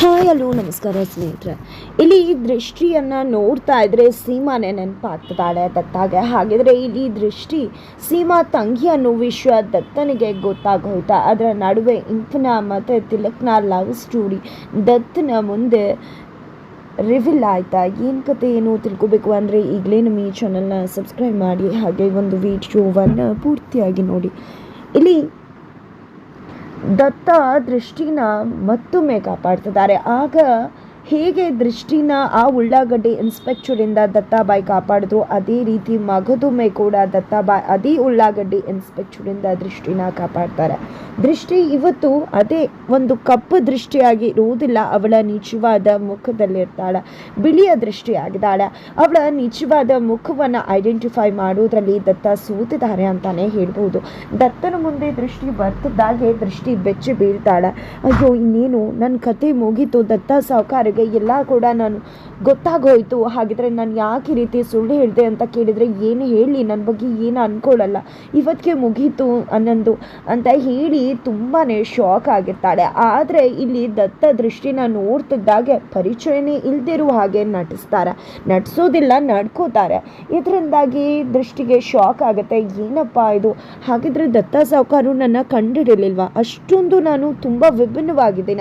Hi, hello, ನಮಸ್ಕಾರ ಸ್ನೇಹಿತರೆ. ಇಲ್ಲಿ ಈ ದೃಷ್ಟಿಯನ್ನು ನೋಡ್ತಾ ಇದ್ರೆ ಸೀಮಾನೆ ನೆನಪಾಗ್ತದಾಳೆ ದತ್ತಾಗೆ. ಹಾಗಿದ್ರೆ ಇಲ್ಲಿ ದೃಷ್ಟಿ ಸೀಮಾ ತಂಗಿ ಅನ್ನೋ ವಿಷಯ ದತ್ತನಿಗೆ ಗೊತ್ತಾಗೋಯ್ತಾ? ಅದರ ನಡುವೆ ಇಂಕನ ಮತ್ತು ತಿಲಕ್ನ ಲವ್ ಸ್ಟೋರಿ ದತ್ತನ ಮುಂದೆ ರಿವಿಲ್ ಆಯ್ತಾ? ಏನು ಕತೆ, ಏನು ತಿಳ್ಕೊಬೇಕು ಅಂದರೆ ಈಗಲೇ ನಮ್ಮ ಈ ಚಾನಲ್ನ ಸಬ್ಸ್ಕ್ರೈಬ್ ಮಾಡಿ, ಹಾಗೆ ಒಂದು ವಿಡಿಯೋವನ್ನು ಪೂರ್ತಿಯಾಗಿ ನೋಡಿ. ಇಲ್ಲಿ ದತ್ತ ದೃಷ್ಟಿನ ಮತ್ತೊಮ್ಮೆ ಕಾಪಾಡ್ತಿದ್ದಾರೆ. ಆಗ ಹೇಗೆ ದೃಷ್ಟಿನ ಆ ಉಳ್ಳಾಗಡ್ಡಿ ಇನ್ಸ್ಪೆಕ್ಟರಿಂದ ದತ್ತಾಬಾಯಿ ಕಾಪಾಡಿದ್ರು, ಅದೇ ರೀತಿ ಮಗದೊಮ್ಮೆ ಕೂಡ ದತ್ತಾಬಾಯಿ, ಅದೇ ಉಳ್ಳಾಗಡ್ಡಿ ಇನ್ಸ್ಪೆಕ್ಟರಿಂದ ದೃಷ್ಟಿನ ಕಾಪಾಡ್ತಾರೆ. ದೃಷ್ಟಿ ಇವತ್ತು ಅದೇ ಒಂದು ಕಪ್ಪು ದೃಷ್ಟಿಯಾಗಿ ಇರುವುದಿಲ್ಲ, ಅವಳ ನಿಜವಾದ ಮುಖದಲ್ಲಿರ್ತಾಳೆ, ಬಿಳಿಯ ದೃಷ್ಟಿಯಾಗಿದ್ದಾಳೆ. ಅವಳ ನಿಜವಾದ ಮುಖವನ್ನು ಐಡೆಂಟಿಫೈ ಮಾಡೋದ್ರಲ್ಲಿ ದತ್ತ ಸೂತಿದ್ದಾರೆ ಅಂತಾನೆ ಹೇಳ್ಬೋದು. ದತ್ತನ ಮುಂದೆ ದೃಷ್ಟಿ ಬರ್ತಿದ್ದಾಗೆ ದೃಷ್ಟಿ ಬೆಚ್ಚಿ ಬೀಳ್ತಾಳೆ. ಅಯ್ಯೋ, ಇನ್ನೇನು? ನನ್ನ ಕತೆ ಮುಗೀತು. ದತ್ತ ಸಾವುಕಾರಿಗೆ ಎಲ್ಲ ಕೂಡ ನಾನು ಗೊತ್ತಾಗೋಯಿತು. ಹಾಗಿದ್ರೆ ನಾನು ಯಾಕೆ ಈ ರೀತಿ ಸುಳ್ಳು ಹೇಳಿದೆ ಅಂತ ಕೇಳಿದರೆ ಏನು ಹೇಳಿ ನನ್ನ ಬಗ್ಗೆ ಏನು ಅನ್ಕೊಳ್ಳಲ್ಲ ಇವತ್ತಿಗೆ ಮುಗೀತು ಅನ್ನೊಂದು ಅಂತ ಹೇಳಿ ತುಂಬಾ ಶಾಕ್ ಆಗಿರ್ತಾಳೆ. ಆದರೆ ಇಲ್ಲಿ ದತ್ತ ದೃಷ್ಟಿನ ನೋಡ್ತಿದ್ದಾಗೆ ಪರಿಚಯನೇ ಇಲ್ದಿರುವ ಹಾಗೆ ನಟಿಸ್ತಾರೆ. ನಟಿಸೋದಿಲ್ಲ, ನಡ್ಕೋತಾರೆ. ಇದರಿಂದಾಗಿ ದೃಷ್ಟಿಗೆ ಶಾಕ್ ಆಗುತ್ತೆ. ಏನಪ್ಪ ಇದು? ಹಾಗಿದ್ರೆ ದತ್ತ ಸಾವುಕಾರು ನನ್ನ ಕಂಡಿಡಲಿಲ್ವಾ ಅಷ್ಟೊಂದು ನಾನು ತುಂಬ ವಿಭಿನ್ನವಾಗಿದ್ದೀನ?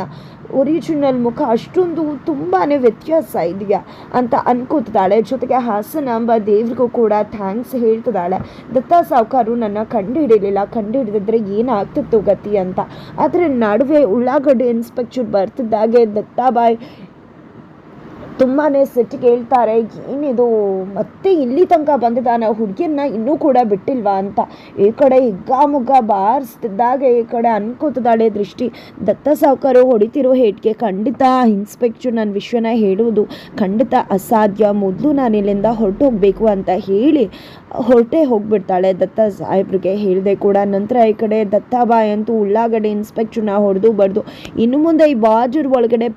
ಒರಿಜಿನಲ್ ಮುಖ, ಅಷ್ಟೊಂದು ತುಂಬಾ ವ್ಯತ್ಯಾಸ ಇದೆಯಾ ಅಂತ ಅನ್ಕೋತಿದ್ದಾಳೆ. ಜೊತೆಗೆ ಹಾಸನಾಂಬ ದೇವ್ರಿಗೂ ಕೂಡ ಥ್ಯಾಂಕ್ಸ್ ಹೇಳ್ತಿದ್ದಾಳೆ. ದತ್ತ ಸಾವುಕಾರು, ನನ್ನ ಕಂಡು ಹಿಡಿಲಿಲ್ಲ ಕಂಡು ಹಿಡಿದಿದ್ರೆ ಏನಾಗ್ತಿತ್ತು ಗತಿ? ಅಂತ. ಆದರೆ ನಡುವೆ ಉಳ್ಳಾಗಡ್ಡೆ ಇನ್ಸ್ಪೆಕ್ಟರ್ ಬರ್ತಿದ್ದಾಗೆ ದತ್ತಾಬಾಯಿ ತುಂಬಾ ಸಿಟ್ಟಿಗೆ ಹೇಳ್ತಾರೆ ಏನಿದು? ಮತ್ತೆ ಇಲ್ಲಿ ತನಕ ಬಂದಿದ್ದಾನೆ ಹುಡುಗಿಯನ್ನ ಇನ್ನೂ ಕೂಡ ಬಿಟ್ಟಿಲ್ವಾ ಅಂತ. ಈ ಕಡೆ ಹಿಗ್ಗಾಮುಗ್ಗ ಬಾರಿಸ್ತಿದ್ದಾಗ, ಈ ಕಡೆ ಅನ್ಕೋತಿದ್ದಾಳೆ ದೃಷ್ಟಿ. ದತ್ತ ಸಾವುಕಾರು ಹೊಡಿತಿರೋ ಹೇಟ್ಗೆ ಖಂಡಿತ ಇನ್ಸ್ಪೆಕ್ಟರ್ ನನ್ನ ವಿಷಯನ ಹೇಳುವುದು ಖಂಡಿತ ಅಸಾಧ್ಯ. ಮೊದಲು ನಾನು ಇಲ್ಲಿಂದ ಹೊರಟೋಗ್ಬೇಕು ಅಂತ ಹೇಳಿ ಹೊರಟೇ ಹೋಗ್ಬಿಡ್ತಾಳೆ ದತ್ತ ಸಾಹೇಬ್ರಿಗೆ. ಹೇಳಿದೆ ಕೂಡ ನಂತರ ಈ ಕಡೆ ದತ್ತಾಬಾಯಿ ಅಂತೂ ಉಳ್ಳಾಗಡ್ಡೆ ಇನ್ಸ್ಪೆಕ್ಟರ್ನ ಹೊಡೆದು ಬಡ್ದು ಇನ್ನು ಮುಂದೆ ಈ ಬಾಜೂರ್ ಒಳಗಡೆ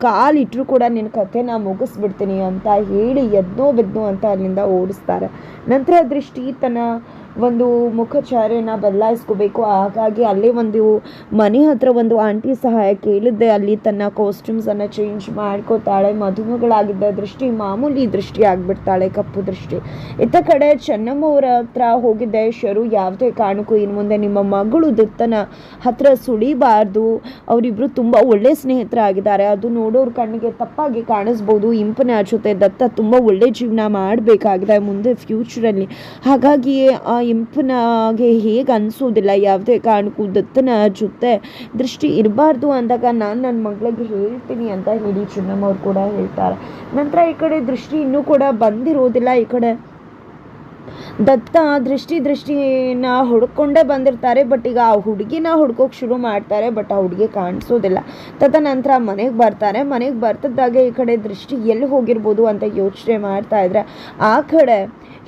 ಕಾಲಿಟ್ಟರು ಕೂಡ ನಿನ್ನ ಕಥೆನ ಮುಗಿಸ್ಬಿಡ್ತೀನಿ ಅಂತ ಹೇಳಿ ಎದ್ನೋ ಬೆದ್ನೋ ಅಂತ ಅಲ್ಲಿಂದ ಓಡಿಸ್ತಾರೆ. ನಂತರ ದೃಷ್ಟಿ ತನ್ನ ಒಂದು ಮುಖಚಾರ್ಯನ ಬದಲಾಯಿಸ್ಕೋಬೇಕು. ಹಾಗಾಗಿ ಅಲ್ಲೇ ಒಂದು ಮನೆ ಹತ್ರ ಒಂದು ಆಂಟಿ ಸಹಾಯ ಕೇಳಿದ್ದೆ. ಅಲ್ಲಿ ತನ್ನ ಕಾಸ್ಟ್ಯೂಮ್ಸನ್ನು ಚೇಂಜ್ ಮಾಡ್ಕೋತಾಳೆ. ಮದುಮಗಳಾಗಿದ್ದ ದೃಷ್ಟಿ, ಮಾಮೂಲಿ ದೃಷ್ಟಿ ಆಗಿಬಿಡ್ತಾಳೆ, ಕಪ್ಪು ದೃಷ್ಟಿ. ಇತ್ತ ಕಡೆ ಚೆನ್ನಮ್ಮವರ ಹತ್ರ ಹೋಗಿದ್ದೆ. ಶರು ಯಾವುದೇ ಕಾರಣಕ್ಕೂ ಇನ್ನು ಮುಂದೆ ನಿಮ್ಮ ಮಗಳು ದತ್ತನ ಹತ್ರ ಸುಳಿಬಾರ್ದು. ಅವರಿಬ್ಬರು ತುಂಬ ಒಳ್ಳೆ ಸ್ನೇಹಿತರಾಗಿದ್ದಾರೆ. ಅದು ನೋಡೋರ ಕಣ್ಣಿಗೆ ತಪ್ಪಾಗಿ ಕಾಣಿಸ್ಬೋದು. ಇಂಪನ ಜೊತೆ ದತ್ತ ತುಂಬ ಒಳ್ಳೆ ಜೀವನ ಮಾಡಬೇಕಾಗಿದೆ ಮುಂದೆ ಫ್ಯೂಚರಲ್ಲಿ ಹಾಗಾಗಿ ಇಂಪನಾಗೆ ಹೇಗೆ ಅನಿಸೋದಿಲ್ಲ, ಯಾವುದೇ ಕಾರಣಕ್ಕೂ ದತ್ತನ ಜೊತೆ ದೃಷ್ಟಿ ಇರಬಾರ್ದು ಅಂದಾಗ ನಾನು ನನ್ನ ಮಗಳಿಗೆ ಹೇಳ್ತೀನಿ ಅಂತ ಹೇಳಿ ಚಿನ್ನಮ್ಮವ್ರು ಕೂಡ ಹೇಳ್ತಾರೆ. ನಂತರ ಈ ಕಡೆ ದೃಷ್ಟಿ ಇನ್ನೂ ಕೂಡ ಬಂದಿರೋದಿಲ್ಲ, ಈ ಕಡೆ ದತ್ತ ದೃಷ್ಟಿ ದೃಷ್ಟಿನ ಹುಡ್ಕೊಂಡೇ ಬಂದಿರ್ತಾರೆ, ಬಟ್ ಈಗ ಆ ಹುಡುಗಿನ ಹುಡ್ಕೋಕೆ ಶುರು ಮಾಡ್ತಾರೆ, ಬಟ್ ಆ ಹುಡುಗಿ ಕಾಣಿಸೋದಿಲ್ಲ. ತದನಂತರ ಮನೆಗೆ ಬರ್ತಾರೆ, ಮನೆಗೆ ಬರ್ತಿದ್ದಾಗ ಈ ಕಡೆ ದೃಷ್ಟಿ ಎಲ್ಲಿ ಹೋಗಿರ್ಬೋದು ಅಂತ ಯೋಚನೆ ಮಾಡ್ತಾ ಇದ್ರೆ, ಆ ಕಡೆ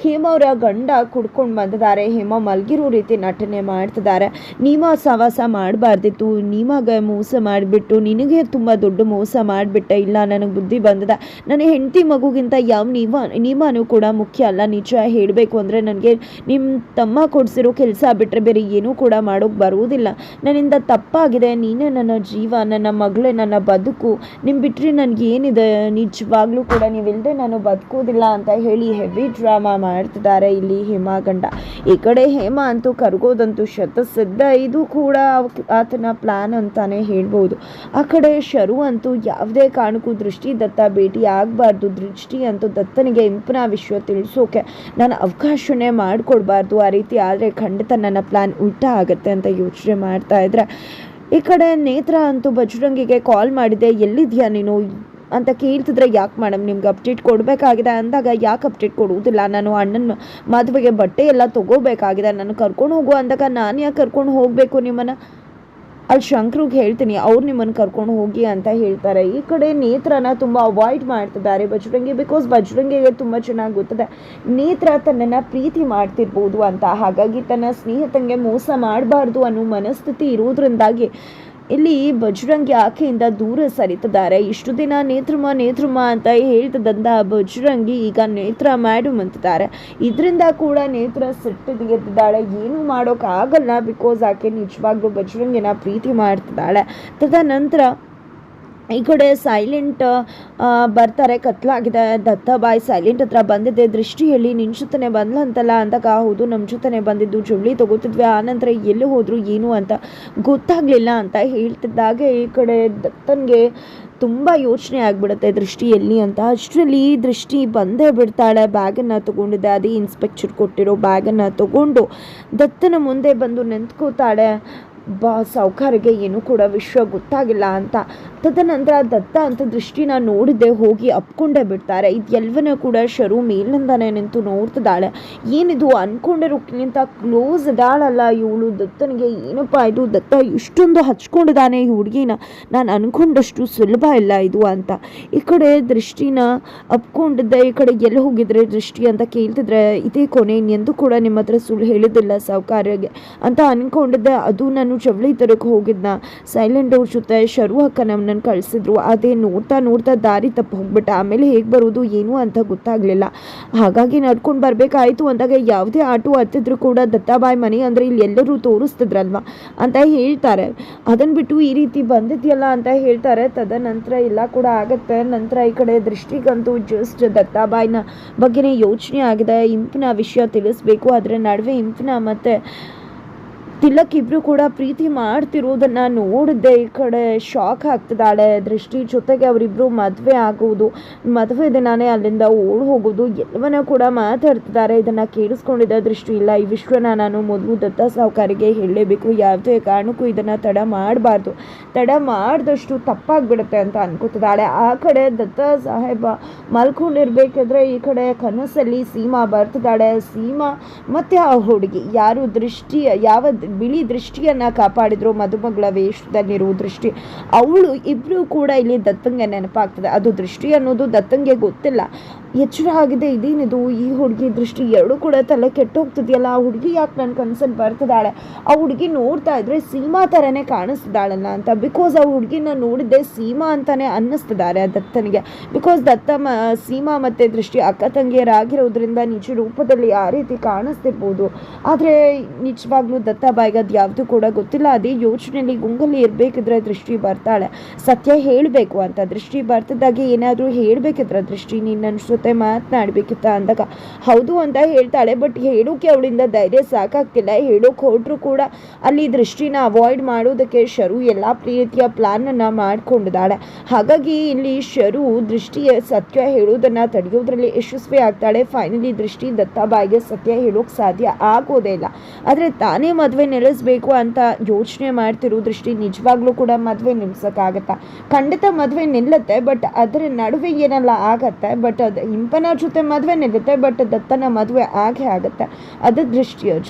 ಹೇಮ ಅವರ ಗಂಡ ಕುಡ್ಕೊಂಡು ಬಂದಿದ್ದಾರೆ. ಹೇಮ ಮಲಗಿರೋ ರೀತಿ ನಟನೆ ಮಾಡ್ತಿದ್ದಾರೆ. ನೀಮ ಸವಾಸ ಮಾಡಬಾರ್ದಿತ್ತು. ನೀಮಾಗ ಮೋಸ ಮಾಡಿಬಿಟ್ಟು, ನಿನಗೆ ತುಂಬ ದೊಡ್ಡ ಮೋಸ ಮಾಡಿಬಿಟ್ಟೆ. ಇಲ್ಲ, ನನಗೆ ಬುದ್ಧಿ ಬಂದಿದೆ. ನನ್ನ ಹೆಂಡತಿ ಮಗುಗಿಂತ ಯಾವ ನೀವ ನೀಮಾನು ಕೂಡ ಮುಖ್ಯ ಅಲ್ಲ. ನಿಜ ಹೇಳಬೇಕು ಅಂದರೆ ನನಗೆ ನಿಮ್ಮ ತಮ್ಮ ಕೊಡಿಸಿರೋ ಕೆಲಸ ಬಿಟ್ಟರೆ ಬೇರೆ ಏನೂ ಕೂಡ ಮಾಡೋಕ್ಕೆ ಬರುವುದಿಲ್ಲ ನನ್ನಿಂದ ತಪ್ಪಾಗಿದೆ. ನೀನೇ ನನ್ನ ಜೀವ, ನನ್ನ ಮಗಳೇ, ನನ್ನ ಬದುಕು. ನಿಮ್ಮ ಬಿಟ್ಟರೆ ನನಗೆ ಏನಿದೆ ನಿಜವಾಗ್ಲೂ ಕೂಡ ನೀವಿಲ್ಲದೆ ನಾನು ಬದುಕೋದಿಲ್ಲ ಅಂತ ಹೇಳಿ ಹೆವಿ ಡ್ರಾಮಾ ಮಾಡ್ತಿದ್ದಾರೆ. ಇಲ್ಲಿ ಹೇಮಾಗಂಡ ಈ ಕಡೆ ಹೇಮಾ ಅಂತೂ ಕರ್ಗೋದಂತೂ ಶತಸಿದ್ಧ. ಇದು ಕೂಡ ಆತನ ಪ್ಲಾನ್ ಅಂತಾನೆ ಹೇಳ್ಬೋದು. ಆ ಕಡೆ ಶರು ಅಂತೂ ಯಾವುದೇ ಕಾರಣಕ್ಕೂ ದೃಷ್ಟಿ ದತ್ತ ಭೇಟಿ ಆಗಬಾರ್ದು. ದೃಷ್ಟಿ ಅಂತೂ ದತ್ತನಿಗೆ ಇಂಪನ ವಿಶ್ವ ತಿಳಿಸೋಕೆ ನಾನು ಅವಕಾಶನೇ ಮಾಡಿಕೊಡ್ಬಾರ್ದು. ಆ ರೀತಿ ಆದರೆ ಖಂಡಿತ ನನ್ನ ಪ್ಲಾನ್ ಉಲ್ಟಾ ಆಗುತ್ತೆ ಅಂತ ಯೋಚನೆ ಮಾಡ್ತಾ ಇದ್ರೆ. ಈ ಕಡೆ ನೇತ್ರ ಅಂತೂ ಬಜರಂಗಿಗೆ ಕಾಲ್ ಮಾಡಿದೆ. ಎಲ್ಲಿದ್ಯಾ ನೀನು? ಅಂತ ಕೇಳ್ತಿದ್ರೆ ಯಾಕೆ ಮೇಡಮ್ ನಿಮ್ಗೆ ಅಪ್ಡೇಟ್ ಕೊಡಬೇಕಾಗಿದೆ? ಅಂದಾಗ ಯಾಕೆ ಅಪ್ಡೇಟ್ ಕೊಡುವುದಿಲ್ಲ? ನಾನು ಅಣ್ಣನ ಮದುವೆಗೆ ಬಟ್ಟೆ ಎಲ್ಲ ತೊಗೋಬೇಕಾಗಿದೆ. ನಾನು ಕರ್ಕೊಂಡು ಹೋಗು ಅಂದಾಗ ನಾನು ಯಾಕೆ ಕರ್ಕೊಂಡು ಹೋಗಬೇಕು ನಿಮ್ಮನ್ನು? ಅಲ್ಲಿ ಶಂಕ್ರಿಗೆ ಹೇಳ್ತೀನಿ, ಅವ್ರು ನಿಮ್ಮನ್ನು ಕರ್ಕೊಂಡು ಹೋಗಿ ಅಂತ ಹೇಳ್ತಾರೆ. ಈ ಕಡೆ ನೇತ್ರನ ತುಂಬ ಅವಾಯ್ಡ್ ಮಾಡ್ತಿದ್ದಾರೆ ಬಜರಂಗಿ ಬಿಕಾಸ್ ಬಜರಂಗಿಗೆ ತುಂಬ ಚೆನ್ನಾಗಿ ಗೊತ್ತದೆ. ನೇತ್ರ ತನ್ನನ್ನು ಪ್ರೀತಿ ಮಾಡ್ತಿರ್ಬೋದು ಅಂತ. ಹಾಗಾಗಿ ತನ್ನ ಸ್ನೇಹಿತಂಗೆ ಮೋಸ ಮಾಡಬಾರ್ದು ಅನ್ನೋ ಮನಸ್ಥಿತಿ ಇರೋದ್ರಿಂದಾಗಿ ಇಲ್ಲಿ ಬಜರಂಗಿ ಆಕೆಯಿಂದ ದೂರ ಸರಿತಿದ್ದಾರೆ. ಇಷ್ಟು ದಿನ ನೇತ್ರಮ ನೇತ್ರಮ ಅಂತ ಹೇಳ್ತದಂತ ಬಜರಂಗಿ ಈಗ ನೇತ್ರ ಮ್ಯಾಡಮ್ ಅಂತಿದ್ದಾರೆ ಇದರಿಂದ ಕೂಡ ನೇತ್ರ ಸಿಟ್ಟಿಗೆದ್ದಾಳೆ ಏನು ಮಾಡೋಕ್ಕಾಗಲ್ಲ ಬಿಕಾಸ್ ಆಕೆ ನಿಜವಾಗ್ಲೂ ಬಜರಂಗಿನ ಪ್ರೀತಿ ಮಾಡ್ತಿದ್ದಾಳೆ. ತದನಂತರ ಈ ಕಡೆ ಸೈಲೆಂಟ್ ಬರ್ತಾರೆ, ಕತ್ಲಾಗಿದೆ. ಬಾಯ್ ಸೈಲೆಂಟ್ ಹತ್ರ ಬಂದಿದ್ದೆ ದೃಷ್ಟಿ ಹೇಳಿ ನಿನ್ನ ಜೊತೆನೆ ಬಂದ್ಲಂತಲ್ಲ ಅಂದಾಗ ಹೌದು ನಮ್ಮ ಜೊತೆನೆ ಬಂದಿದ್ದು. ಜುಬ್ಲಿ ತಗೋತಿದ್ವಿ. ಆನಂತರ ಎಲ್ಲಿ ಹೋದ್ರು ಏನು ಅಂತ ಗೊತ್ತಾಗಲಿಲ್ಲ ಅಂತ ಹೇಳ್ತಿದ್ದಾಗ. ಈ ಕಡೆ ದತ್ತನಿಗೆ ತುಂಬ ಯೋಚನೆ ಆಗಿಬಿಡುತ್ತೆ ದೃಷ್ಟಿ ಎಲ್ಲಿ ಅಂತ. ಅಷ್ಟರಲ್ಲಿ ದೃಷ್ಟಿ ಬಂದೇ ಬಿಡ್ತಾಳೆ. ಬ್ಯಾಗನ್ನು ತೊಗೊಂಡಿದ್ದೆ. ಅದೇ ಇನ್ಸ್ಪೆಕ್ಟರ್ ಕೊಟ್ಟಿರೋ ಬ್ಯಾಗನ್ನು ತಗೊಂಡು ದತ್ತನ ಮುಂದೆ ಬಂದು ನಿಂತ್ಕೋತಾಳೆ. ಬಾ, ಸಾವುಕಾರಿಗೆ ಏನೂ ಕೂಡ ವಿಷಯ ಗೊತ್ತಾಗಿಲ್ಲ ಅಂತ. ತದನಂತರ ದತ್ತ ಅಂತ ದೃಷ್ಟಿನ ನೋಡಿದೆ ಹೋಗಿ ಅಪ್ಕೊಂಡೇ ಬಿಡ್ತಾರೆ. ಇದೆಲ್ಲವನ್ನೂ ಕೂಡ ಶರು ಮೇಲಿಂದಾನೆ ನಿಂತು ನೋಡ್ತಿದ್ದಾಳೆ. ಏನಿದು ಅನ್ಕೊಂಡಿರೋಕ್ಕಿಂತ ಕ್ಲೋಸ್ ಇದಾಳಲ್ಲ ಇವಳು. ದತ್ತನಿಗೆ ಏನಪ್ಪ ಇದು? ದತ್ತ ಇಷ್ಟೊಂದು ಹಚ್ಕೊಂಡಿದ್ದಾನೆ ಈ ಹುಡುಗಿನ. ನಾನು ಅನ್ಕೊಂಡಷ್ಟು ಸುಲಭ ಇಲ್ಲ ಇದು ಅಂತ. ಈ ಕಡೆ ದೃಷ್ಟಿನ ಅಪ್ಕೊಂಡಿದ್ದೆ, ಈ ಕಡೆ ಎಲ್ಲಿ ಹೋಗಿದ್ರೆ ದೃಷ್ಟಿ ಅಂತ ಕೇಳ್ತಿದ್ರೆ ಇದೇ ಕೊನೆ. ಇನ್ನೆಂದು ಕೂಡ ನಿಮ್ಮ ಹತ್ರ ಸುಳ್ಳು ಹೇಳಿದ್ದಿಲ್ಲ ಸಾವುಕಾರಿಗೆ ಅಂತ ಅಂದ್ಕೊಂಡಿದ್ದೆ ಅದು ನಾನು ಜವಳಿ ತರಕ್ಕೆ ಹೋಗಿದ್ನ. ಸೈಲೆಂಟ್ ಅವ್ರ ಜೊತೆ ಶರು ಅಕ್ಕ ನಮ್ಮನ್ನು ಕಳಿಸಿದ್ರು. ಅದೇ ನೋಡ್ತಾ ನೋಡ್ತಾ ದಾರಿ ತಪ್ಪು ಹೋಗ್ಬಿಟ್ಟ. ಆಮೇಲೆ ಹೇಗೆ ಬರೋದು ಏನು ಅಂತ ಗೊತ್ತಾಗಲಿಲ್ಲ. ಹಾಗಾಗಿ ನಡ್ಕೊಂಡು ಬರಬೇಕಾಯಿತು ಅಂದಾಗ ಯಾವುದೇ ಆಟೋ ಹತ್ತಿದ್ರು ಕೂಡ ದತ್ತಾಬಾಯಿ ಮನೆ ಅಂದರೆ ಇಲ್ಲಿ ಎಲ್ಲರೂ ತೋರಿಸ್ತಿದ್ರಲ್ವ ಅಂತ ಹೇಳ್ತಾರೆ. ಅದನ್ನು ಬಿಟ್ಟು ಈ ರೀತಿ ಬಂದಿದೆಯಲ್ಲ ಅಂತ ಹೇಳ್ತಾರೆ. ತದನಂತರ ಎಲ್ಲ ಕೂಡ ಆಗುತ್ತೆ. ನಂತರ ಈ ಕಡೆ ದೃಷ್ಟಿಗಂತೂ ಜಸ್ಟ್ ದತ್ತಾಬಾಯಿನ ಬಗ್ಗೆನೇ ಯೋಚನೆ ಆಗಿದೆ. ಇಂಪಿನ ವಿಷಯ ತಿಳಿಸ್ಬೇಕು. ಅದರ ನಡುವೆ ಇಂಪಿನ ಮತ್ತು ತಿಲಕ್ ಇಬ್ರು ಕೂಡ ಪ್ರೀತಿ ಮಾಡ್ತಿರೋದನ್ನ ನೋಡಿದ್ದೆ. ಈ ಕಡೆ ಶಾಕ್ ಆಗ್ತಿದ್ದಾಳೆ. ದೃಷ್ಟಿ ಜೊತೆಗೆ ಅವರಿಬ್ರು ಮದುವೆ ಆಗುವುದು, ಮದುವೆ ದಿನಾನೇ ಅಲ್ಲಿಂದ ಓಡ್ ಹೋಗೋದು ಎಲ್ಲವನ್ನ ಕೂಡ ಮಾತಾಡ್ತಿದ್ದಾರೆ. ಇದನ್ನ ಕೇಳಿಸ್ಕೊಂಡಿದ್ದ ದೃಷ್ಟಿ, ಇಲ್ಲ, ಈ ವಿಶ್ವನ ನಾನು ಮೊದಲು ದತ್ತ ಸಾಹುಕಾರಿಗೆ ಹೇಳಲೇಬೇಕು. ಯಾವುದೇ ಕಾರಣಕ್ಕೂ ಇದನ್ನ ತಡ ಮಾಡಬಾರ್ದು. ತಡ ಮಾಡಿದಷ್ಟು ತಪ್ಪಾಗ್ಬಿಡುತ್ತೆ ಅಂತ ಅನ್ಕೋತಿದ್ದಾಳೆ. ಆ ಕಡೆ ದತ್ತ ಸಾಹೇಬ ಮಲ್ಕೊಂಡಿರ್ಬೇಕಾದ್ರೆ ಈ ಕಡೆ ಕನಸಲ್ಲಿ ಸೀಮಾ ಬರ್ತಿದ್ದಾಳೆ. ಸೀಮಾ ಮತ್ತೆ ಆ ಹುಡುಗಿ. ಯಾರು ದೃಷ್ಟಿ, ಯಾವ ಬಿಳಿ ದೃಷ್ಟಿಯನ್ನು ಕಾಪಾಡಿದ್ರು, ಮದುಮಗಳ ವೇಷದಲ್ಲಿರುವ ದೃಷ್ಟಿ. ಅವಳು ಇಬ್ಬರೂ ಕೂಡ ಇಲ್ಲಿ ದತ್ತಂಗೆ ನೆನಪಾಗ್ತದೆ. ಅದು ದೃಷ್ಟಿ ಅನ್ನೋದು ದತ್ತಂಗೆ ಗೊತ್ತಿಲ್ಲ. ಎಚ್ಚರ ಆಗಿದೆ ಇದೇನಿದು? ಈ ಹುಡುಗಿ ದೃಷ್ಟಿ ಎರಡು ಕೂಡ ತಲೆ ಕೆಟ್ಟೋಗ್ತಿದೆಯಲ್ಲ ಆ ಹುಡುಗಿ ಯಾಕೆ ನನ್ನ ಕನ್ಸಲ್ಲಿ ಬರ್ತಿದ್ದಾಳೆ? ಆ ಹುಡುಗಿ ನೋಡ್ತಾ ಇದ್ರೆ ಸೀಮಾ ಥರನೇ ಕಾಣಿಸ್ತಿದ್ದಾಳಲ್ಲ ಅಂತ. ಬಿಕಾಸ್ ಆ ಹುಡುಗಿನ ನೋಡಿದ್ದೆ ಸೀಮಾ ಅಂತಾನೆ ಅನ್ನಿಸ್ತಿದ್ದಾರೆ ಆ ದತ್ತನಿಗೆ. ಬಿಕಾಸ್ ದತ್ತ ಮ, ಸೀಮಾ ಮತ್ತು ದೃಷ್ಟಿ ಅಕ್ಕ ತಂಗಿಯರಾಗಿರೋದ್ರಿಂದ ನಿಜ ರೂಪದಲ್ಲಿ ಆ ರೀತಿ ಕಾಣಿಸ್ತಿರ್ಬೋದು. ಆದರೆ ನಿಜವಾಗ್ಲೂ ದತ್ತ ಬಾಯಿಗೆ ಅದು ಯಾವುದು ಕೂಡ ಗೊತ್ತಿಲ್ಲ. ಅದೇ ಯೋಚನೆಯಲ್ಲಿ ಗುಂಗಲ್ಲಿ ಇರಬೇಕಿದ್ರೆ ದೃಷ್ಟಿ ಬರ್ತಾಳೆ. ಸತ್ಯ ಹೇಳಬೇಕು ಅಂತ. ದೃಷ್ಟಿ ಬರ್ತಿದ್ದಾಗೆ ಏನಾದರೂ ಹೇಳಬೇಕಿದ್ರೆ ದೃಷ್ಟಿ. ನೀನು ನನ್ನ ಜೊತೆ ಮಾತನಾಡಬೇಕಿತ್ತ ಅಂದಾಗ, ಹೌದು ಅಂತ ಹೇಳ್ತಾಳೆ. ಬಟ್ ಹೇಳೋಕೆ ಅವಳಿಂದ ಧೈರ್ಯ ಸಾಕಾಗ್ತಿಲ್ಲ. ಹೇಳೋಕೆ ಹೊರಟ್ರು ಕೂಡ ಅಲ್ಲಿ ದೃಷ್ಟಿನ ಅವಾಯ್ಡ್ ಮಾಡೋದಕ್ಕೆ ಶರು ಎಲ್ಲ ರೀತಿಯ ಪ್ಲಾನನ್ನು ಮಾಡಿಕೊಂಡಿದ್ದಾಳೆ. ಹಾಗಾಗಿ ಇಲ್ಲಿ ಶರು ದೃಷ್ಟಿಯ ಸತ್ಯ ಹೇಳೋದನ್ನು ತಡೆಯೋದ್ರಲ್ಲಿ ಯಶಸ್ವಿ ಆಗ್ತಾಳೆ. ಫೈನಲಿ ದೃಷ್ಟಿ ದತ್ತಾಬಾಯಿಗೆ ಸತ್ಯ ಹೇಳೋಕೆ ಸಾಧ್ಯ ಆಗೋದೇ ಇಲ್ಲ. ಆದರೆ ತಾನೇ ಮದುವೆ ನೆಲೆಸಬೇಕು ಅಂತ ಯೋಚನೆ ಮಾಡ್ತಿರೋ ದೃಷ್ಟಿ ನಿಜವಾಗ್ಲೂ ಕೂಡ ಮದುವೆ ನಿಲ್ಸೋಕ್ಕಾಗತ್ತಾ? ಖಂಡಿತ ಮದುವೆ ನಿಲ್ಲತ್ತೆ, ಬಟ್ ಅದರ ನಡುವೆ ಏನೆಲ್ಲ ಆಗತ್ತೆ. ಬಟ್ ಅದು ಇಂಪನ ಜೊತೆ ಮದುವೆ ನಡೆಯುತ್ತೆ ಬಟ್ ದತ್ತನ ಮದುವೆ ಆಗೇ ಆಗುತ್ತೆ. ಅದು ದೃಷ್ಟಿಯ ಜೊತೆ